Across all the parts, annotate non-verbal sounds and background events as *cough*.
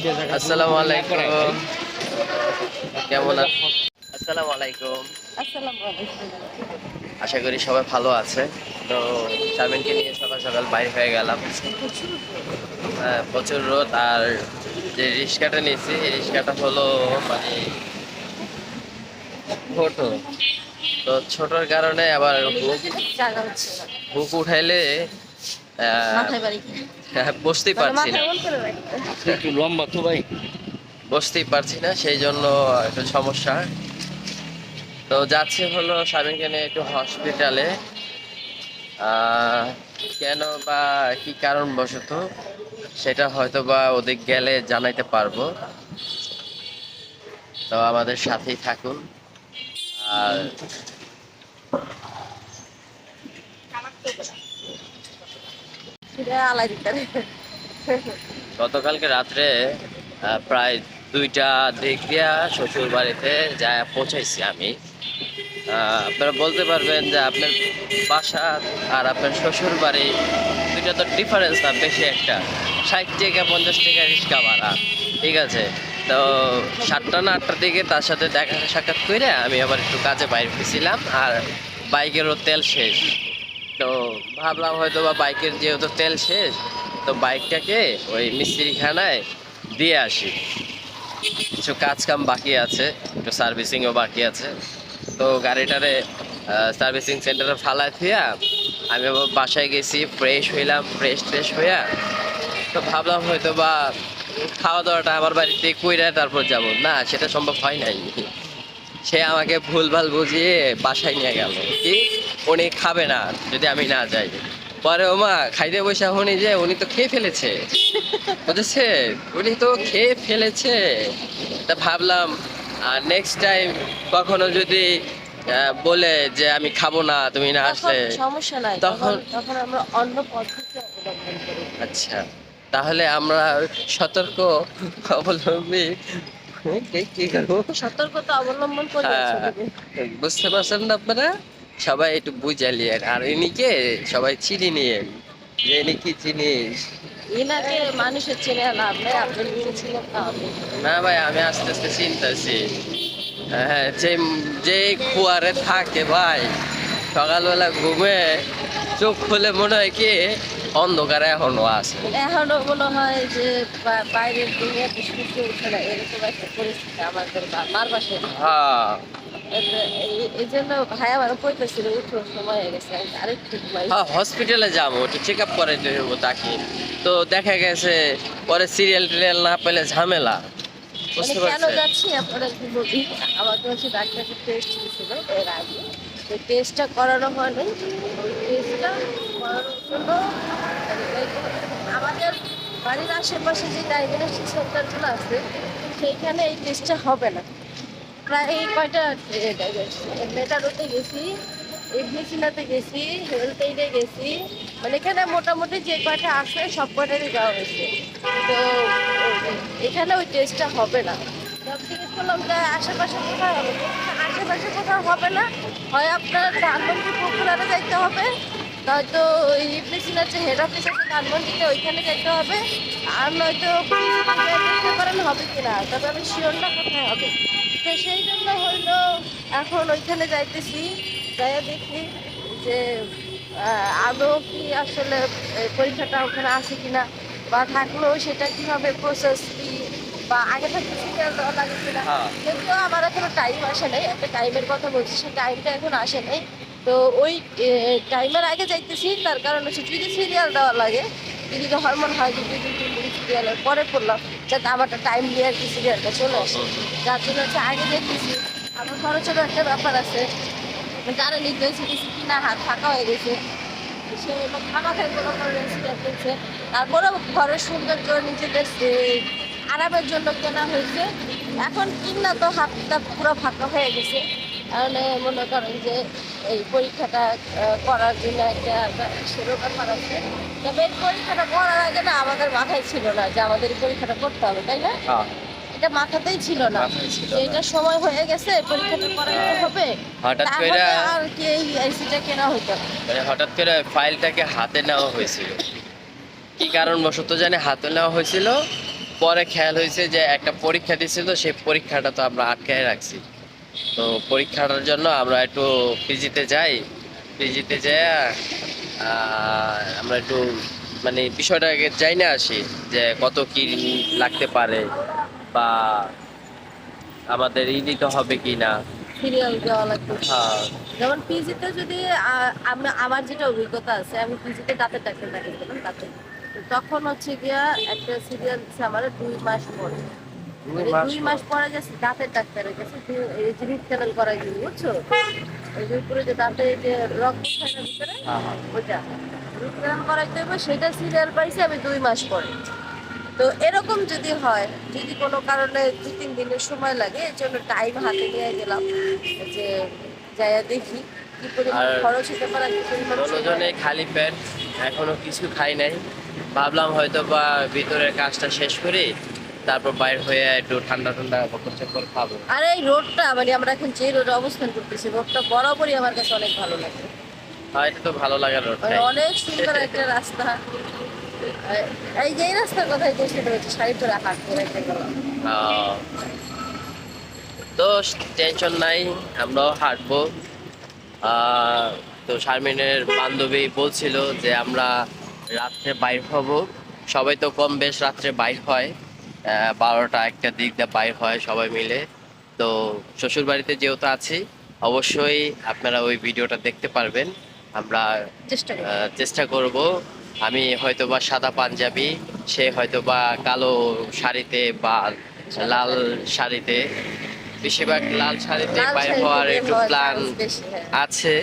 আসসালামু আলাইকুম। কেমন আসসালামু আলাইকুম। আশা করি সবাই ভালো আছে। তো শারমিনকে নিয়ে সকাল সকাল বাইরে হয়ে গেলাম। হ্যাঁ, প্রচুর রোদ আর যে রিক্সাটা নিয়েছি এই রিক্সাটা হলো মানে ছোট। তো ছোটর কারণে আবার বুক। হুক উঠাইলে? বসতেই তাহলে পারছি না। একটু লম্বা তো ভাই। বসতেই পারছি না সেই জন্য একটু সমস্যা। তো যাচ্ছে হলো স্বামীকে নিয়ে একটু হসপিটালে আহ, কেন বা কি কারণ বশত সেটা হয়তো বা ওদিক গেলে জানাইতে পারব। তো আমাদের সাথেই থাকুন। আর ফিরে আলাই দিতে হবে। গতকালকে রাত্রে প্রায় দুইটা দিক দিয়া শ্বশুর বাড়িতে যা পৌঁছাইছি আমি। আপনারা বলতে পারবেন যে আপনার বাসা আর আপনার শ্বশুর বাড়ি দুইটা তো ডিফারেন্স না, বেশি একটা। ষাট টাকা, পঞ্চাশ টাকা রিক্সা ভাড়া, ঠিক আছে? তো সাতটা না আটটার দিকে তার সাথে দেখা সাক্ষাৎ করে আমি আবার একটু কাজে বাইরে গেছিলাম আর বাইকেরও তেল শেষ। তো ভাবলাম হয়তো বা বাইকের যেহেতু তেল শেষ, তো বাইকটাকে ওই মিস্ত্রিখানায় দিয়ে আসি। কিছু কাজ কাম বাকি আছে, একটু সার্ভিসিংও বাকি আছে। তো গাড়িটারে সার্ভিসিং সেন্টারে ফালাই থুয়া আমি বাসায় গেছি ফ্রেশ হইলাম ফ্রেশ ট্রেশ হইয়া, তো ভাবলাম হয়তো বা খাওয়া দাওয়াটা আমার বাড়িতে কইরা তারপর যাব। না, সেটা সম্ভব হয় নাই। সে আমাকে ভুলভাল বুঝিয়ে বাসায় নিয়ে গেল। কি? উনি খাবে না যদি আমি না যাই। পরে ওমা খাইতে বসে উনি যে উনি তো খেয়ে ফেলেছে। বুঝেছে? উনি তো খেয়ে ফেলেছে। তা ভাবলাম আর নেক্সট টাইম কখনো যদি বলে যে আমি খাব না তুমি না আসলে সমস্যা নাই তখন- তখন তখন আমরা অন্য পদ্ধতি আচ্ছা তাহলে আমরা সতর্ক অবলম্বী কি- কি করব সতর্কতা অবলম্বন করে হ্যাঁ, বুঝতে পারছেন না আপনারা? সবাই একটু বুঝালিয়েন আর ইনিকে সবাই চিনি নিয়ে। যে ইনি কি জিনিস? মানুষের চেনে লাভ নেই আপনি। না। ভাই আমি আস্তে আস্তে চিনতেছি। হ্যাঁ যে যে খুয়ারে থাকে ভাই সকালবেলা ঘুমে চোখ খুলে মনে হয় কি অন্ধকারে এখনও আছে। এখনও মনে হয় যে বাইরের দুনিয়া সূর্য উঠে না এরকম একটা পরিস্থিতি আমাদের মার বাসায়। হ্যাঁ। এই- জন্য ভাই আমার সময় হয়ে গেছে আরেকটু হ্যাঁ হসপিটালে যাব একটু চেক আপ হইব তাকে। তো দেখা গেছে পরে সিরিয়াল টিরিয়াল না পেলে ঝামেলা। মানে কেন যাচ্ছি আপনারা কি বলি। আমাকে হচ্ছে ডাক্তারকে টেস্ট দিয়েছিল এর আগে। তো টেস্টটা করানো হয়নি। টেস্টটা আমাদের বাড়ির আশেপাশে যে ডায়াগনস্টিক সেন্টারগুলো আছে, সেইখানে এই টেস্টটা হবে না। প্রায় এই কয়টা মেটারোতে গেছি এভিসিনাতে গেছি হেলথ এইডে গেছি মানে এখানে মোটামুটি যে কয়টা আছে, সব কয়টারই যাওয়া হয়েছে। তো, এখানে ওই টেস্টটা হবে না। জিজ্ঞেস করলাম যে আশেপাশে কোথায় হবে আশেপাশে কোথাও হবে না। হয় আপনার ধানমন্ডি পপুলারে যাইতে হবে নয়তো ইবলিসিনার যে হেড অফিস আছে ধানমন্ডিতে ওইখানে যাইতে হবে। আর নয়তো দেখতে হবে কিনা তবে আমি শিওর না কোথায় হবে। তো সেই জন্য হইল এখন ওইখানে যাইতেছি যাই দেখি যে আদৌ কি আসলে পরীক্ষাটা ওখানে আছে কিনা বা থাকলেও সেটা কীভাবে প্রসেস কি বা আগে থাকতে সিরিয়াল দেওয়া লাগে কিনা। হ্যাঁ। যদিও আমার এখনও টাইম আসে নাই একটা টাইমের কথা বলছি সেই টাইমটা এখন আসে নাই। তো ওই টাইমের আগে যাইতেছি, তার কারণ হচ্ছে যদি সিরিয়াল দেওয়া লাগে, যদি হরমোন হয় যে দুই, তিন দিন সিরিয়ালের পরে পড়লাম যাতে আমারটা টাইম দিয়ে আর কি সিরিয়ালটা চলে আসে। যার জন্য হচ্ছে আগে দেখতেছি আমার খরচেরও একটা ব্যাপার আছে। নিতে হয়েছে কিছু কিনা, হাত ফাঁকা হয়ে গেছে। সে খামা খাই কোনো কারণে সিরিয়াল কিনছে তারপরে ঘরের সৌন্দর্য, নিজেদের আরামের জন্য কেনা হয়েছে। এখন কিনা তো হাতটা পুরো ফাঁকা হয়ে গেছে। তাহলে মনে করেন যে এই পরীক্ষাটা করার জন্য একটা সেরো ব্যাপার আছে। তবে এই পরীক্ষাটা করার আগে না আমাদের মাথায় ছিল না যে আমাদের পরীক্ষাটা করতে হবে তাই না? হ্যাঁ। এটা মাথাতেই ছিল না। মাথায় ছিল যে না। এটা সময় হয়ে গেছে পরীক্ষাটা করাতে হবে। হঠাৎ করে আর কি এই আইসিটা কেনা হতো মানে হঠাৎ করে ফাইলটাকে হাতে নেওয়া হয়েছিল। কি কারণবশত জানি হাতে নেওয়া হয়েছিল। পরে খেয়াল হয়েছে যে একটা পরীক্ষা দিয়েছিল সেই পরীক্ষাটা তো আমরা আটকায় রাখছি। তো পরীক্ষার জন্য আমরা একটু পিজিতে যাই। পিজিতে যাই আমরা একটু মানে বিষয়টাকে যাই না আসি যে কত কি লাগতে পারে বা আমাদের ই দিতে হবে কি না। সিরিয়াল দেওয়া লাগবে। হ্যাঁ। যেমন পিজিতে যদি আমার যেটা অভিজ্ঞতা আছে আমি পিজিতে দাঁতের ডাক্তার দেখিয়েছিলাম দাঁতে। তখন হচ্ছে গিয়া একটা সিরিয়াল আমার দুই মাস পরে। দুই মাস পরে গেছে দাঁতের ডাক্তারের কাছে এই যে রুট ক্যানাল করাই দিবি বুঝছ? ওই যে উপরে যে দাঁতে যে রক্ত থাকে না ভিতরে হ্যাঁ, হ্যাঁ। ওইটা। রুট ক্যানাল করাইতে হবে সেটা সিরিয়াল পাইছি আমি দুই মাস পরে। তো এরকম যদি হয় যদি কোনো কারণে দু তিন দিনের সময় লাগে এর জন্য টাইম হাতে নিয়ে গেলাম যে যাইয়া দেখি কি পরিমাণ খরচ হতে পারে কি পরিমাণ দুজনে খালি পেট এখনও কিছু খাই নাই। ভাবলাম হয়তো বা ভিতরের কাজটা শেষ করি। তারপর বাইর হয়ে একটু ঠান্ডা ঠান্ডা বকর চক্কর খাব। আর এই রোডটা মানে আমরা এখন যে রোডে অবস্থান করতেছি রোডটা বরাবরই আমার কাছে অনেক ভালো লাগে। আর এটা তো ভালো লাগার মানে রোডটাই অনেক সুন্দর একটা রাস্তা। এই- যে রাস্তার কথাই বলছি হচ্ছে শাড়ি ধরে করে একটা গেলাম তো টেনশন নাই আমরাও হাঁটবো। তো শারমিনের বান্ধবী বলছিল যে আমরা রাত্রে বাইর হব। সবাই তো কম বেশ রাত্রে বাইর হয়। বারোটা একটা দিক দিয়ে বাইর হয় সবাই মিলে। তো শ্বশুর বাড়িতে যেহেতু আছি অবশ্যই আপনারা ওই ভিডিওটা দেখতে পারবেন। আমরা চেষ্টা করি করব। আমি হয়তো বা সাদা পাঞ্জাবি সে হয়তো বা কালো শাড়িতে বা লাল শাড়িতে। বেশিরভাগ লাল শাড়িতে বাইর হওয়ার একটু প্ল্যান। আছে।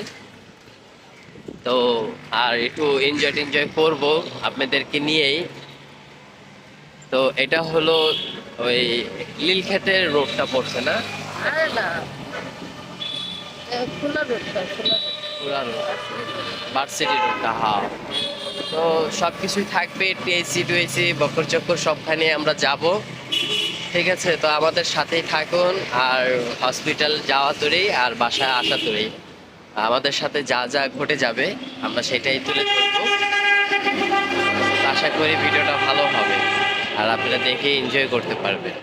তো আর একটু এনজয় টেনজয় করব আপনাদেরকে নিয়েই। তো এটা হলো ওই লীলক্ষেতের রোডটা পড়ছে না? ভার্সিটি রোডটা হ্যাঁ তো সব কিছুই থাকবে টিএসি টুএসি বকর চক্কর সবখানে আমরা যাব। ঠিক আছে তো আমাদের সাথেই থাকুন আর হসপিটাল যাওয়া তোরেই আর বাসায় আসা তোরেই আমাদের সাথে যা যা ঘটে যাবে আমরা সেটাই তুলে ধরবো। আশা করি ভিডিওটা ভালো হবে। আর আপনারা দেখে এনজয় করতে পারবেন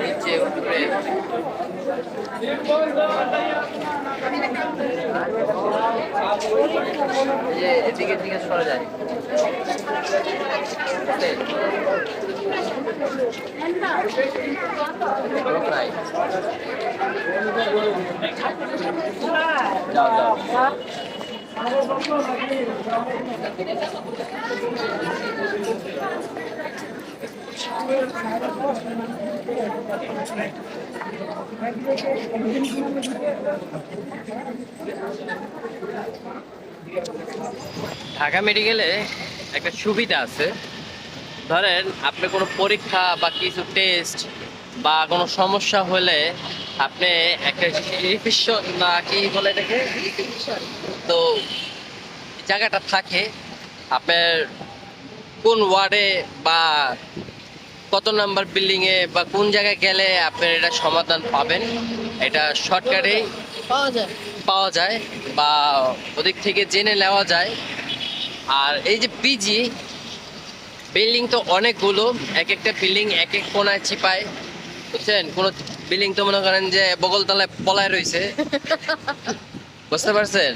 নিচে এদিকে এদিকে সরে যায়। যাও যাও ঢাকা মেডিকেলে একটা সুবিধা আছে। ধরেন, আপনি কোনো পরীক্ষা বা কিছু টেস্ট বা কোনো সমস্যা হলে আপনি একটা না কি বলে এটাকে? তো জায়গাটা থাকে আপনার কোন ওয়ার্ডে বা কত নাম্বার বিল্ডিংয়ে বা কোন জায়গায় গেলে আপনার এটা সমাধান পাবেন? এটা শর্টকাটেই পাওয়া যায়। পাওয়া যায় বা ওদিক থেকে জেনে নেওয়া যায়। আর এই যে পিজি বিল্ডিং তো অনেকগুলো এক একটা বিল্ডিং এক এক কোনায় চিপায় বুঝছেন? কোনো বিল্ডিং তো মনে করেন যে বগলতলায় পলায় রয়েছে। *laughs* বুঝতে পারছেন?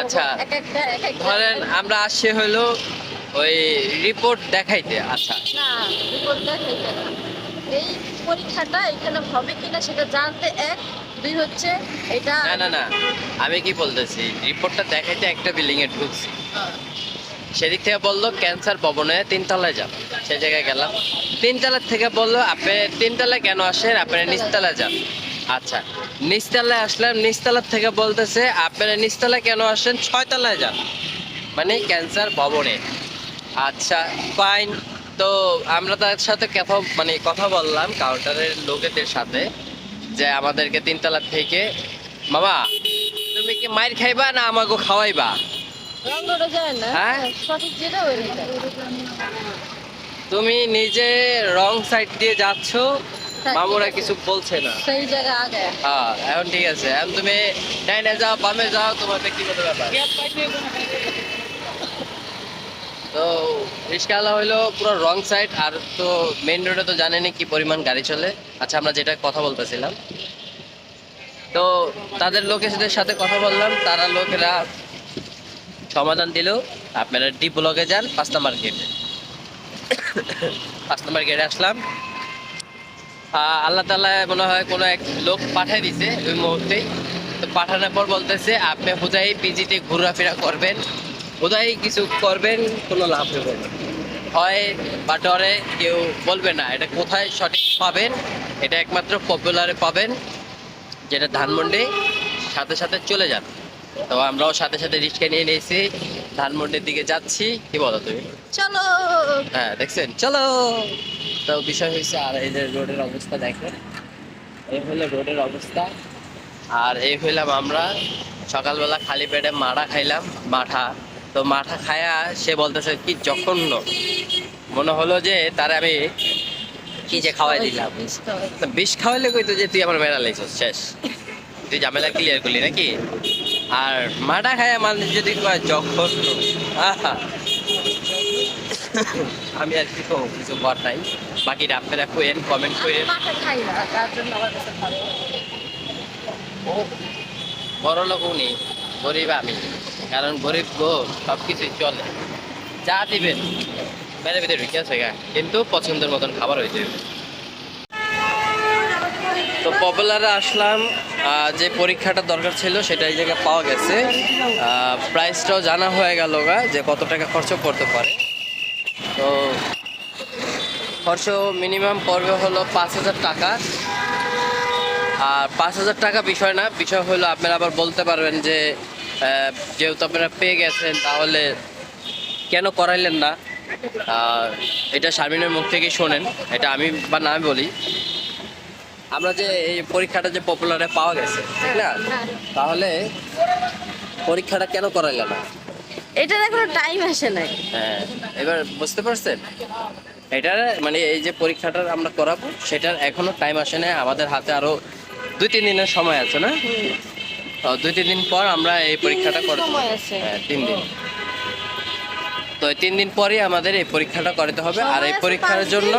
আচ্ছা, ধরেন আমরা আসছি হলো ওই রিপোর্ট দেখাইতে আচ্ছা। না রিপোর্ট দেখাইতে না। এই পরীক্ষাটা এখানে হবে কিনা সেটা জানতে এক দুই হচ্ছে এটা না না না আমি কি বলতেছি রিপোর্টটা দেখাইতে একটা বিল্ডিং এ ঢুকছি। সেদিক থেকে বলল ক্যান্সার ভবনে তিনতলায় যান সেই জায়গায় গেলাম। তিনতলার থেকে বলল আপনি তিনতলায় কেন আসেন? আপনি নিচতলায় যান। আচ্ছা নিচতলায় আসলাম নিচতলার থেকে বলতেছে আপনারা নিচতলায় কেন আসেন? ছয়তলায় যান। মানে ক্যান্সার ভবনে। আচ্ছা ফাইন তো আমরা তার সাথে কথা মানে কথা বললাম কাউন্টারের লোকেদের সাথে যে আমাদেরকে তিনতলা থেকে মামা তুমি কি মাইর খাইবা না আমাকে খাওয়াইবা? হ্যাঁ? তুমি নিজে রং সাইড দিয়ে যাচ্ছ মামুরা কিছু বলছে না। সেই জায়গা আগে। হ্যাঁ এখন ঠিক আছে। এখন তুমি ডাইনে যাও বামে যাও তোমার ব্যক্তিগত ব্যাপার। তো রিস্কালা হইল পুরো রং সাইড আর তো মেইন রোডে তো জানেনই কি পরিমাণ গাড়ি চলে। আচ্ছা আমরা যেটা কথা বলতেছিলাম। তো তাদের লোকেদের সাথে কথা বললাম তারা লোকেরা সমাধান দিল। আপনারা ডি ব্লকে যান পাঁচ নাম্বার গেটে পাঁচ নাম্বার গেটে আসলাম। আল্লাহ তালা মনে হয় কোনো এক লোক পাঠিয়ে দিছে ওই মুহূর্তেই। তো পাঠানোর পর বলতেছে, আপনি হুদাই পিজিতে ঘোরাফেরা করবেন। হুদাই কিছু করবেন, কোনো লাভ হবে হয় বা ডরে কেউ বলবে না, এটা কোথায় সঠিক পাবেন? এটা একমাত্র পপুলারে পাবেন, যেটা ধানমন্ডি। সাথে সাথে চলে যান। তো আমরাও সাথে সাথে রিক্সা নিয়ে নিয়েছি। ধানমন্ডির দিকে যাচ্ছি। কি বলো তুমি? চলো। হ্যাঁ দেখছেন? চলো। তো বিষয় হয়েছে আর এই যে রোডের অবস্থা দেখেন। এই হলো রোডের অবস্থা। আর এই হইলাম আমরা। সকালবেলা খালি পেটে মাঠা খাইলাম মাঠা। তো মাঠা খায়া সে বলতেছে কি জঘন্য। মনে হলো যে তারে আমি কি যে খাওয়াই দিলাম। তো। বিষ খাওয়াইলে কইতো যে তুই আমার মেলা লাইছিস শেষ। তুই ঝামেলা ক্লিয়ার করলি নাকি? আর মাটা খায়া মানুষ যদি কয় জঘন্য। আমি আর কি করব কিছু কর নাই। বাকি বাকিটা আপনারা কোয়েন কমেন্ট করেন কাছে ও বড় লোক উনি গরিব আমি। কারণ গরিব গো সব কিছুই চলে। যা দিবেন। মেরে ভিতরে ঢুকে আছে কিন্তু পছন্দের মতন খাবার হয়েছে তো পপুলারে আসলাম যে পরীক্ষাটা দরকার ছিল সেটা এই জায়গায় পাওয়া গেছে। প্রাইসটাও জানা হয়ে গেল গা, যে কত টাকা খরচ করতে পারে। তো খরচ মিনিমাম পড়বে হলো পাঁচ হাজার টাকা। আর পাঁচ হাজার টাকা বিষয় না, বিষয় হলো আপনারা আবার বলতে পারবেন যে যেহেতু আপনারা পেয়ে গেছেন, তাহলে কেন করাইলেন না? এটা শারমিনের মুখ থেকেই শোনেন, এটা আমি বা না বলি। আমরা যে এই পরীক্ষাটা যে পপুলারে পাওয়া গেছে ঠিক না? তাহলে পরীক্ষাটা কেন করাইলে না? এটার এখনও টাইম আসে নাই। হ্যাঁ এবার বুঝতে পারছেন? এটার মানে এই যে পরীক্ষাটা আমরা করাবো সেটার এখনও টাইম আসে না আমাদের হাতে আরও দুই তিন দিনের সময় আছে না? দুই তিন দিন পর আমরা এই পরীক্ষাটা আছে। হ্যাঁ তিন দিন। তো তিন দিন পরে আমাদের এই পরীক্ষাটা করতে হবে আর এই পরীক্ষার জন্য।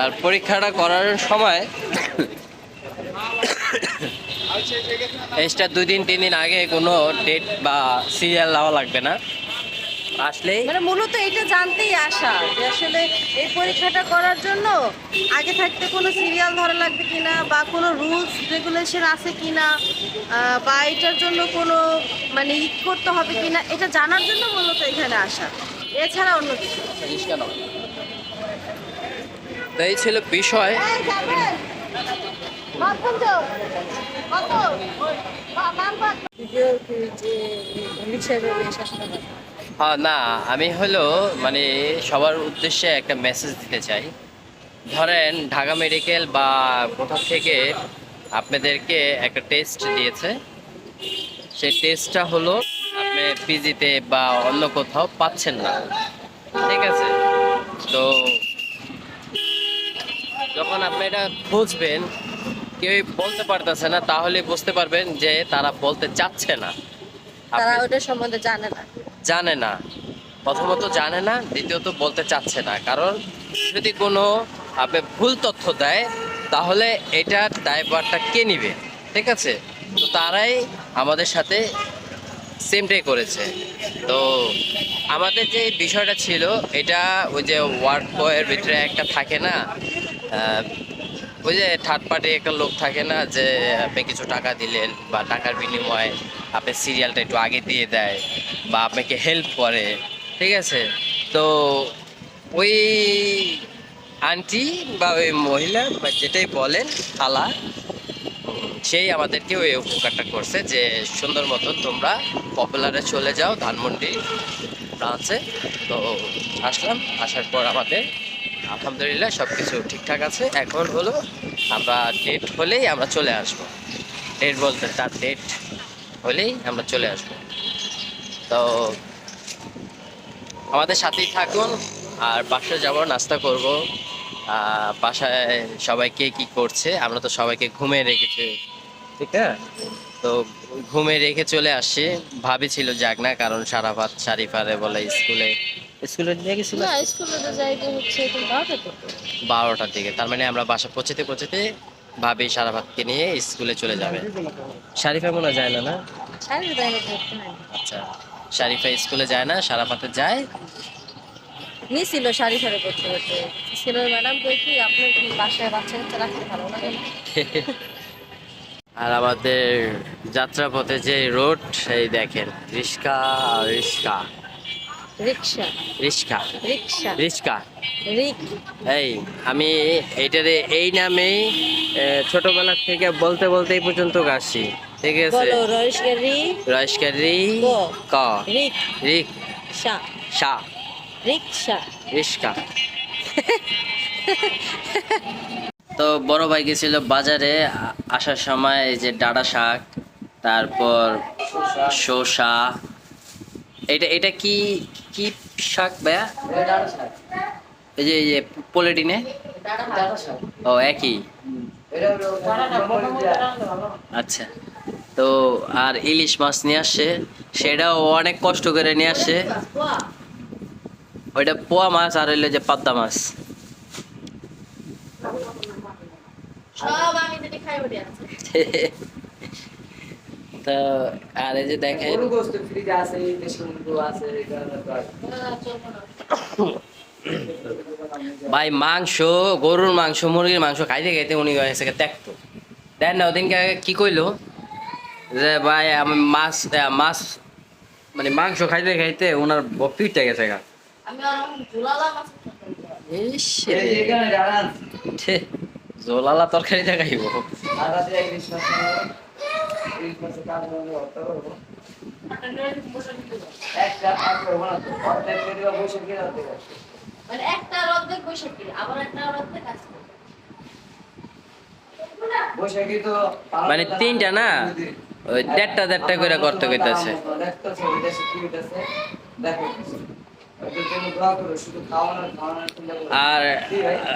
আর পরীক্ষাটা করার সময় *coughs* এক্সট্রা দুই দিন তিন দিন আগে কোনো ডেট বা সিরিয়াল দেওয়া লাগবে না আসলেই? মানে মূলত এটা জানতেই আসা যে আসলে এই পরীক্ষাটা করার জন্য আগে থাকতে কোনো সিরিয়াল ধরা লাগবে কিনা বা কোনো রুলস রেগুলেশন আছে কিনা বা এটার জন্য কোনো মানে ই করতে হবে কিনা এটা জানার জন্য মূলত এখানে আসা। এছাড়া অন্য কিছু তো এই ছিল বিষয়। কত? হ্যাঁ না আমি হলো মানে সবার উদ্দেশ্যে একটা মেসেজ দিতে চাই। ধরেন ঢাকা মেডিকেল বা কোথাও থেকে আপনাদেরকে একটা টেস্ট দিয়েছে। সেই টেস্টটা হলো আপনি পিজিতে বা অন্য কোথাও পাচ্ছেন না। ঠিক আছে? তো যখন আপনি এটা খুঁজবেন কেউই বলতে পারতেছে না তাহলে বুঝতে পারবেন যে তারা বলতে চাচ্ছে না। তারা ওটা সম্বন্ধে জানে না। জানে না। প্রথমত জানে না, দ্বিতীয়ত বলতে চাচ্ছে না। কারণ যদি কোনো, আপনি ভুল তথ্য দেয়, তাহলে এটার দায়ভারটা কে নিবে? ঠিক আছে? তো তারাই আমাদের সাথে সেমটাই করেছে। তো আমাদের যে বিষয়টা ছিল, এটা ওই যে ওয়ার্ড বয়ের ভিতরে একটা থাকে না ওই যে থার্ড পার্টি একটা লোক থাকে না যে আপনি কিছু টাকা দিলেন বা টাকার বিনিময়ে আপনি সিরিয়ালটা একটু আগে দিয়ে দেয় বা আপনাকে হেল্প করে, ঠিক আছে? তো ওই আন্টি বা ওই মহিলা বা যেটাই বলেন খালা সেই আমাদেরকে ওই উপকারটা করছে যে সুন্দর মতন তোমরা পপুলারে চলে যাও ধানমন্ডি ব্রাঞ্চে তো আসলাম, আসার পর আমাদের আলহামদুলিল্লাহ সব কিছু ঠিকঠাক আছে। এখন হলো আমরা ডেট হলেই আমরা চলে আসব। ডেট বলতে তার ডেট হলেই আমরা চলে আসব। তো আমাদের সাথেই থাকুন আর বাসায় যাব নাস্তা করব। বাসায় সবাই কে করছে? আমরা তো সবাইকে ঘুমে রেখেছি। ঠিক না? তো ঘুমে রেখে চলে আসছি ভাবি ছিল যাক না, কারণ সারাফাত শারিফারে বলে স্কুলে স্কুলে নিয়ে গেছিল? না স্কুলে তো যাইতে হচ্ছে তুমি বারোটা থেকে। বারোটার দিকে তার মানে আমরা বাসা পৌঁছতে পৌঁছতে ভাবি সারাফাতকে নিয়ে স্কুলে চলে যাবে। শারিফা মনে যায় না না? আচ্ছা শারিফা স্কুলে যায় না সারাফাতে যায়? নিয়েছিল করতে করতে ছিল ম্যাডাম আপনার বাসায় বাচ্চা কাচ্চা রাখতে ভালো লাগে? না *laughs* আর আমাদের যাত্রাপথে যে রোড সেই দেখেন রিস্কা রিস্কা রিক্সা। রিক্সা। রিস্কা রিক। এই আমি এইটারে এই নামেই ছোটবেলা থেকে বলতে বলতে এই পর্যন্ত আসছি। ঠিক আছে? বলো রয়েশকে রি রয়েস্কার ক। রিক। রিক। সা। সা। রিক্সা। রিস্কা তো বড় ভাই গেছিল বাজারে আসার সময় এই যে ডাটা শাক তারপর শসা এটা এটা কি কি শাক ভাইয়া? এই যে এই যে পোলেটিনে ও একই। আচ্ছা। তো আর ইলিশ মাছ নিয়ে আসছে সেটাও অনেক কষ্ট করে নিয়ে আসছে ওইটা পোয়া মাছ আর হইল যে পাবদা মাছ। সব আমি খাই *laughs* তো আর এই যে দেখেন ভাই মাংস গরুর মাংস মুরগির মাংস খাইতে খাইতে উনি হয়েছে ত্যাক্ত। দেন না ওদিনকে কি কইলো? যে ভাই আমি মাছ মাছ মানে মাংস খাইতে খাইতে ওনার পিঠটা গেছে গা। জোলালা তরকারি দেখাইব মানে একটা অর্ধেক বৈশাখী আবার একটা অর্ধেক আছে মানে তিনটা না? ওই দেড়টা দেড়টা করে করতে কইতাছে দেখতেছে দেখো। আর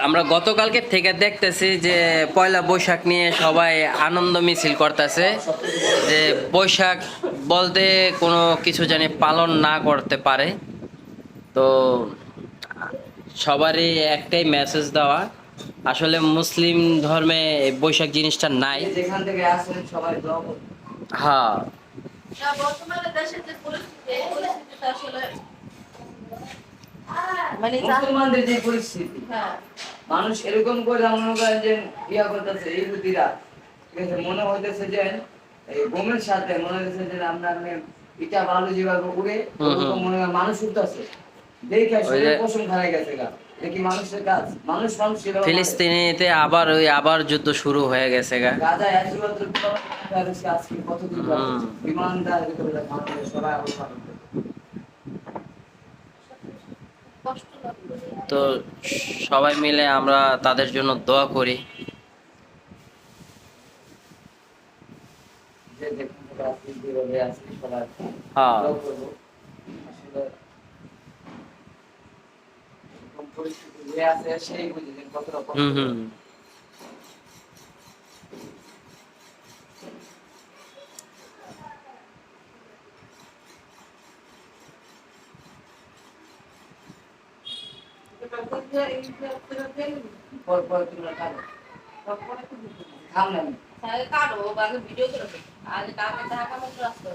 আমরা গতকালকে থেকে দেখতেছি যে পয়লা বৈশাখ নিয়ে সবাই আনন্দ মিছিল করতেছে, যে বৈশাখ বলতে কোনো কিছু জানি পালন না করতে পারে। তো সবারই একটাই মেসেজ দেওয়া, আসলে মুসলিম ধর্মে বৈশাখ জিনিসটা নাই। হ্যাঁ। মানে মুসলমানদের যে পরিস্থিতি হ্যাঁ। মানুষ এরকম করে মনে করেন যে ইয়া করতেছে এই বুদ্ধিরা ঠিক আছে মনে হইতেছে যে এই বোমের সাথে মনে হইতেছে যে আমরা বালু যেভাবে উড়ে মনে হয় মানুষ উঠতেছে দেখে শরীর পশম খারাই গেছে গা। মানুষের কাজ? মানুষ মানুষ এভাবে ফিলিস্তিনিতে আবার ওই আবার যুদ্ধ শুরু হয়ে গেছে গা। গাজা একমাত্র প্যারিসে আজকে কতদিন হুম। যাচ্ছে বিমানদার ভিতরে মানুষ সবাই অবস্থান কষ্ট লাগবে তো সবাই মিলে আমরা তাদের জন্য দোয়া করি। সবাই হ্যাঁ। করব। আসলে এরকম পরিস্থিতি যে আছে সেই বুঝে যে কতটা কষ্ট হুম হুম আগে ভিডিও করে আজ কাকে টাকা মতো আসতে